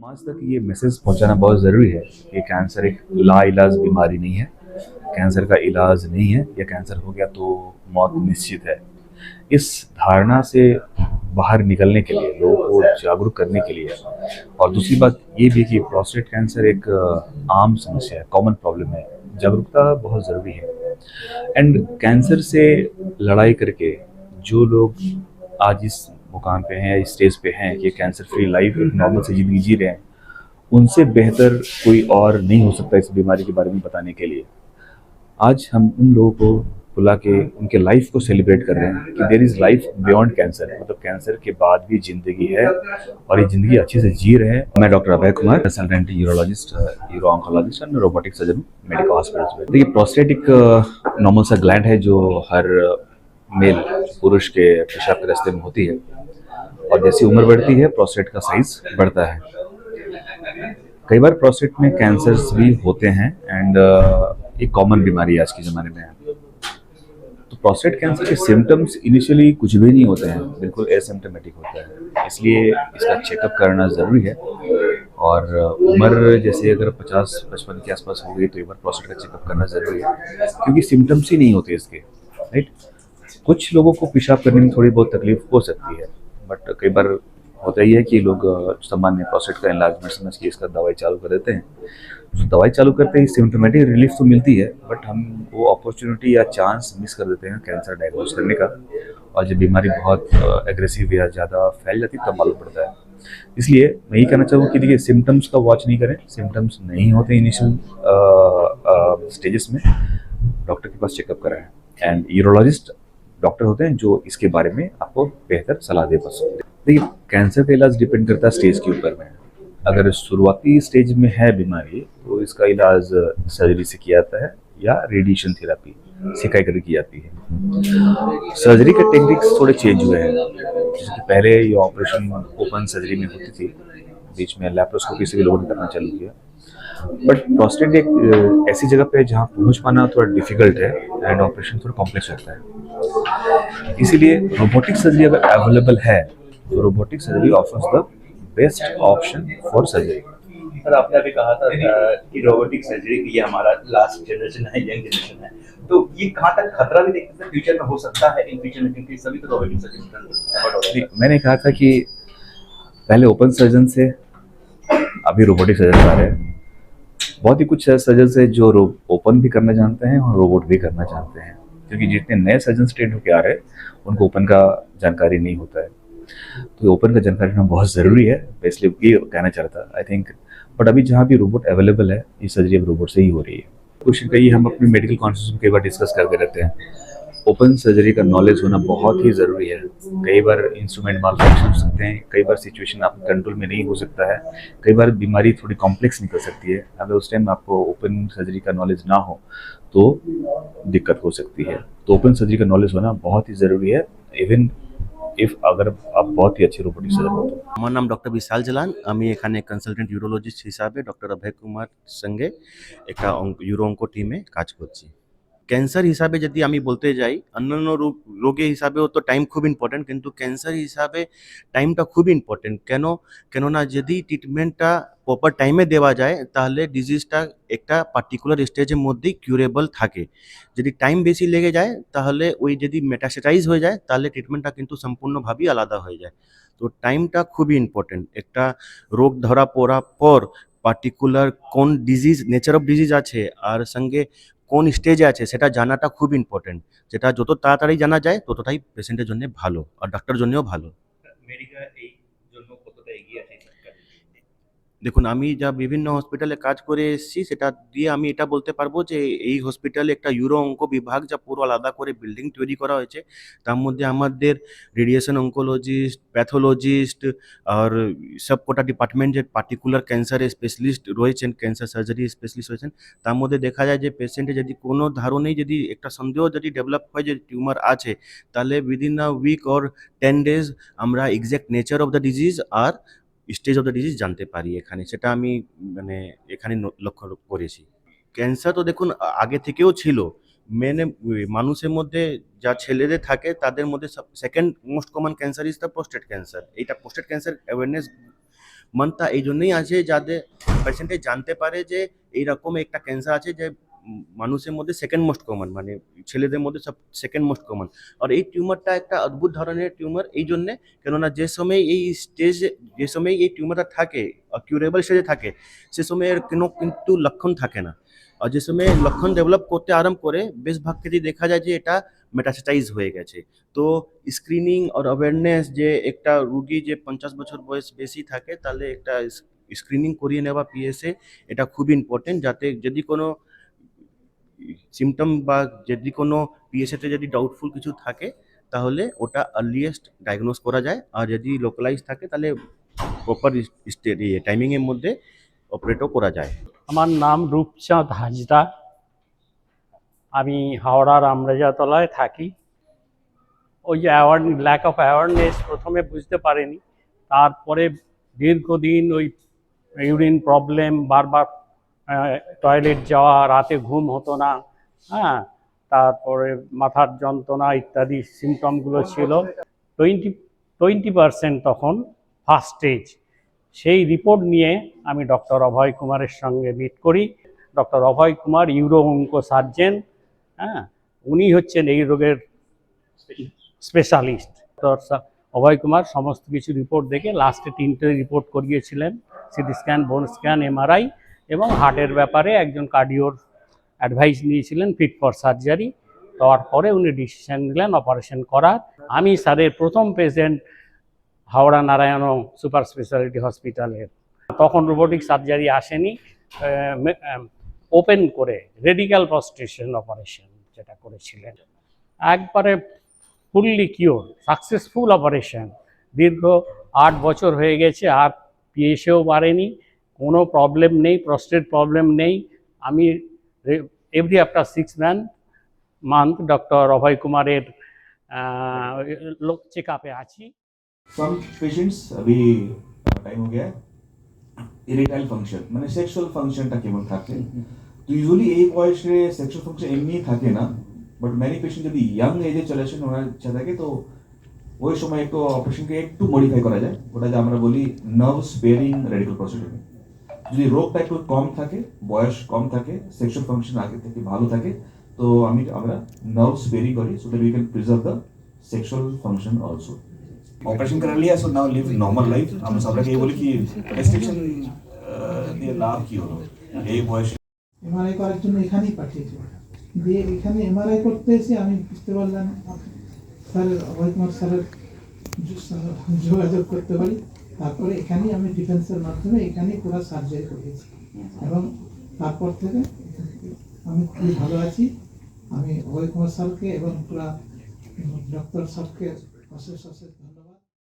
समाज तक ये मैसेज पहुंचाना बहुत ज़रूरी है कि कैंसर एक लाइलाज बीमारी नहीं है। कैंसर का इलाज नहीं है, या कैंसर हो गया तो मौत निश्चित है। इस धारणा से बाहर निकलने के लिए, लोगों को जागरूक करने के लिए, और दूसरी बात ये भी कि प्रोस्टेट कैंसर एक आम समस्या है कॉमन प्रॉब्लम है। जागरूकता बहुत ज़रूरी है। एंड कैंसर से लड़ाई करके जो लोग आज इस मुकाम पे हैं, स्टेज पे हैं कि कैंसर फ्री लाइफ नॉर्मल से ज़िंदगी जी रहे हैं। उनसे बेहतर कोई और नहीं हो सकता इस बीमारी के बारे में बताने के लिए। आज हम उन लोगों को बुला के उनके लाइफ को सेलिब्रेट कर रहे हैं कि there is life beyond cancer मतलब कैंसर के बाद भी ज़िंदगी है और ये ज़िंदगी अच्छे से जी रहे हैं। मैं doctor Abhay Kumar consultant urologist uro oncologist and robotic surgeon medical hospital में। देखिए प्रोस्टेटिक नॉर्मल सा ग्लैंड है जो हर मेल पुरुष के पेशाब के रास्ते में होती है। और जैसी उम्र बढ़ती है प्रोस्टेट का साइज़ बढ़ता है। कई बार प्रोस्टेट में कैंसर्स भी होते हैं एंड एक कॉमन बीमारी आज के ज़माने में है। तो प्रोस्टेट कैंसर के सिम्टम्स इनिशियली कुछ भी नहीं होते हैं, बिल्कुल एसिम्टोमेटिक होता है। इसलिए इसका चेकअप करना ज़रूरी है और उम्र जैसे अगर 50 पचपन के आसपास हो गई तो एक बार प्रोस्टेट का चेकअप करना ज़रूरी है, क्योंकि सिम्टम्स ही नहीं होते इसके राइट कुछ लोगों को पेशाब करने में थोड़ी बहुत तकलीफ़ हो सकती है। बट कई बार होता ही है कि लोग सामान्य प्रोस्टेट का इलाजमेंट समझ के इसका दवाई चालू कर देते हैं। तो दवाई चालू करते ही सिम्टोमेटिक रिलीफ तो मिलती है बट हम वो अपॉर्चुनिटी या चांस मिस कर देते हैं कैंसर डायग्नोज करने का। और जब बीमारी बहुत एग्रेसिव या ज़्यादा फैल जाती है, तब मालूम पड़ता है। इसलिए मैं यही कहना चाहूँगा कि देखिए सिम्टम्स का वॉच नहीं करें। सिम्टम्स नहीं होते इनिशियल स्टेजेस में। डॉक्टर के पास चेकअप कराएँ। एंड यूरोलॉजिस्ट डॉक्टर होते हैं जो इसके बारे में आपको बेहतर सलाह दे पा सकते हैं। देखिए कैंसर का इलाज डिपेंड करता है स्टेज के ऊपर में। अगर शुरुआती स्टेज में है बीमारी तो इसका इलाज सर्जरी से किया जाता है या रेडिएशन थेरापी सिकाई करके की जाती है। सर्जरी के टेक्निक्स थोड़े चेंज हुए हैं। जैसे पहले ये ऑपरेशन ओपन सर्जरी में होती थी। बीच में लैप्रोस्कोपी से भी लोगों ने करना चालू किया। बट प्रोस्टेट एक ऐसी जगह पे जहाँ पहुँच पाना थोड़ा डिफ़िकल्ट है एंड ऑपरेशन थोड़ा कॉम्प्लेक्स होता है। इसीलिए रोबोटिक सर्जरी अगर अवेलेबल है। तो robotic surgery offers the best option for surgery sir आपने अभी कहा था कि रोबोटिक सर्जरी की ये हमारा लास्ट जनरेशन है यंग जनरेशन है। तो ये कहाँ तक खतरा भी देखते हैं? फ्यूचर में हो सकता है इन फ्यूचर में क्योंकि सभी तो रोबोटिक सर्जरी मैंने कहा था कि पहले ओपन सर्जन से अभी रोबोटिक सर्जन आ रहे हैं। बहुत ही कुछ सर्जन है जो ओपन भी करना जानते हैं और रोबोट भी करना चाहते हैं। क्योंकि जितने नए सर्जन स्टेट होकर आ रहे हैं, उनको ओपन का जानकारी नहीं होता है। तो ओपन का जानकारी होना बहुत ज़रूरी है। इसलिए ये कहना चाहता आई थिंक बट अभी जहाँ भी रोबोट अवेलेबल है, ये सर्जरी अब रोबोट से ही हो रही है। क्वेश्चन कही हम अपने मेडिकल कॉन्फ्रेंस में कई बार डिस्कस करते रहते हैं। ओपन सर्जरी का नॉलेज होना बहुत ही ज़रूरी है कई बार इंस्ट्रूमेंट माल हो सकते हैं कई बार सिचुएशन आप कंट्रोल में नहीं हो सकता है कई बार बीमारी थोड़ी कॉम्प्लेक्स निकल सकती है अगर उस टाइम आपको ओपन सर्जरी का नॉलेज ना हो तो दिक्कत हो सकती है तो ओपन सर्जरी का नॉलेज होना बहुत ही ज़रूरी है इवन इफ अगर आप बहुत ही अच्छे रोबोटिक सर्जन हो तो আমার নাম ডক্টর বিশাল জালান আমি এখানে কনসালটেন্ট ইউরোলজিস্ট হিসাবে ডক্টর অভয় কুমার সঙ্গে একটা অঙ্ক- ইউরো অঙ্ক টিমে কাজ করছি ক্যান্সার হিসাবে যদি আমি বলতে যাই, অন্যান্য রোগ রোগের হিসাবেও তো টাইম খুব ইম্পর্টেন্ট কিন্তু ক্যান্সার হিসাবে টাইমটা খুব ইম্পর্টেন্ট কেন? কেননা যদি ট্রিটমেন্টটা প্রপার টাইমে দেওয়া যায়, তাহলে ডিজিজটা একটা পার্টিকুলার স্টেজের মধ্যেই কিউরেবল থাকে। যদি টাইম বেশি লেগে যায়, তাহলে ওই যদি মেটাস্টেটাইজ হয়ে যায়, তাহলে ট্রিটমেন্টটা কিন্তু সম্পূর্ণভাবেই আলাদা হয়ে যায়। তো টাইমটা খুবই ইম্পর্টেন্ট একটা রোগ ধরা পড়ার পর পার্টিকুলার কোন ডিজিজ নেচার অফ ডিজিজ আছে, আর সঙ্গে কোন স্টেজে আছে সেটা জানাটা খুব ইম্পর্টেন্ট যেটা যত তাড়াতাড়ি জানা যায় ততটাই পেশেন্টের জন্য ভালো, আর ডাক্তার জন্যও ভালো মেডিকেল এই জন্য কতটা এগিয়ে আছে এই সরকার? দেখুন, আমি যা বিভিন্ন হসপিটালে কাজ করে এসেছি, সেটা দিয়ে আমি এটা বলতে পারব যে, এই হসপিটালে একটা ইউরো অঙ্ক বিভাগ যা পুরো আলাদা করে বিল্ডিং তৈরি করা হয়েছে। তার মধ্যে আমাদের রেডিয়েশন অঙ্কোলজিস্ট প্যাথোলজিস্ট আর সব কটা ডিপার্টমেন্ট যে পার্টিকুলার ক্যান্সারের স্পেশালিস্ট রয়েছেন ক্যান্সার সার্জারি স্পেশালিস্ট রয়েছেন। তার মধ্যে দেখা যায় যে পেশেন্টে যদি কোনো ধারণেই যদি একটা সন্দেহ যদি ডেভেলপ হয় যে টিউমার আছে, তাহলে within a week or ten days আমরা exact nature of the disease R stage of the disease জানতে পারি এখানে। সেটা আমি মানে এখানে লক্ষ্য করেছি। ক্যান্সার তো দেখুন আগে থেকেও ছিল। মেনে মানুষের মধ্যে যা ছেলেদের থাকে, তাদের মধ্যে second most common cancer is the prostate cancer এইটা প্রোস্টেট ক্যান্সার অ্যাওয়ারনেস মানটা এই জন্যই আছে যাতে পেশেন্টে জানতে পারে যে এইরকম একটা ক্যান্সার আছে যে মানুষের মধ্যে সেকেন্ড মোস্ট কমন মানে ছেলেদের মধ্যে সব সেকেন্ড মোস্ট কমন আর এই টিউমারটা একটা অদ্ভুত ধরনের টিউমার এই জন্যে কেননা যে সময় এই স্টেজে যে সময় এই টিউমারটা থাকে কিউরেবল স্টেজে থাকে, সে সময় এর কোনো কিন্তু লক্ষণ থাকে না। আর যে সময় লক্ষণ ডেভেলপ করতে আরম্ভ করে বেশভাগ ক্ষেত্রে দেখা যায় যে এটা মেটাস্টাইজ হয়ে গেছে। তো স্ক্রিনিং আর অ্যাওয়ারনেস যে একটা রুগী যে পঞ্চাশ বছর বয়স বেশি থাকে, তাহলে একটা স্ক্রিনিং করিয়ে নেওয়া পিএসএ এটা খুব ইম্পর্টেন্ট যাতে যদি কোনো সিমটম বা যদি কোনো পিএসএতে যদি ডাউটফুল কিছু থাকে, তাহলে ওটা আর্লিয়েস্ট ডায়াগনোস করা যায়। আর যদি লোকালাইজ থাকে, তাহলে প্রপার টাইমিংয়ের মধ্যে অপারেটও করা যায়। আমার নাম রূপচাঁদ হাজরা। আমি হাওড়ার আমরাজাতলায় থাকি। ওই যে অ্যাওয়ার ল্যাক অফ অ্যাওয়ারনেস প্রথমে বুঝতে পারিনি। তারপরে দীর্ঘদিন ওই ইউরিন প্রবলেম বারবার টয়লেট যাওয়া, রাতে ঘুম হতো না হ্যাঁ তারপরে মাথার যন্ত্রণা ইত্যাদি সিমটমগুলো ছিল। টোয়েন্টি টোয়েন্টি পারসেন্ট তখন ফার্স্ট স্টেজ সেই রিপোর্ট নিয়ে আমি ডক্টর অভয় কুমারের সঙ্গে মিট করি। Doctor Abhay Kumar uro onco surgeon হ্যাঁ উনি হচ্ছেন এই রোগের স্পেশালিস্ট ডক্টর অভয় কুমার সমস্ত কিছু রিপোর্ট দেখে লাস্টে তিনটে রিপোর্ট করিয়েছিলেন CT scan bone scan MRI এবং হার্টের ব্যাপারে একজন কার্ডিওর অ্যাডভাইস নিয়েছিলেন ফিট ফর সার্জারি তারপরে উনি ডিসিশন নিলেন অপারেশন করার। আমি স্যারের প্রথম patient Howrah Narayana super speciality হসপিটালের তখন রোবোটিক সার্জারি আসেনি ওপেন করে রেডিক্যাল প্রস্টেশন অপারেশন যেটা করেছিলেন। একবারে ফুললি কিওর সাকসেসফুল অপারেশন দীর্ঘ আট বছর হয়ে গেছে, আর পিএসেও বাড়েনি। কোনো প্রবলেম নেই প্রস্টেট প্রবলেম নেই আমি every after six man month doctor Abhay কুমারের চেক আপে আছি सम पेशेंट्स अभी टाइम हो गया ইরেটাইল ফাংশন মানে সেক্সুয়াল ফাংশনটা কেমন থাকে তো ইউজুয়ালি এই বয়সে সেক্সুয়াল ফাংশন এমনি থাকে না বাট ম্যানি পেশেন্ট যদি ইয়াং এজে চলে আসেন ওনার ইচ্ছা থাকে তো ওই সময় একটু অপারেশনকে একটু মডিফাই করা যায় ওটা যে আমরা বলি নার্ভ স্পেয়ারিং রেডিক্যাল প্রসিডিউর যদি রোগটা একটু কম থাকে বয়স কম থাকে সেক্সুয়াল ফাংশন আগে থেকে ভালো থাকে তো আমি আমরা নার্ভস স্পেয়ারিং করি so that we can preserve the sexual function also operation করা লিয়া so now live normal life আমরা সবাইকে এই বলি কি রেস্ট্রিকশন দিয়ে লাভ কি হলো? এই বয়সে এমআরআই করার জন্য এখানেই পাঠিয়েছিল দিয়ে এখানে এমআরআই করতে এসে আমি বুঝতে পারলাম স্যারের অভয় কুমার স্যারের যোগাযোগ করতে পারি। তারপরে এখানেই আমি ডিফেন্সের মাধ্যমে এখানেই পুরো সার্জারি করিয়েছি এবং তারপর থেকে আমি খুবই ভালো আছি। আমি অভয় কুমার স্যারকে এবং পুরো ডক্টর স্যারকে অশেষ অশেষ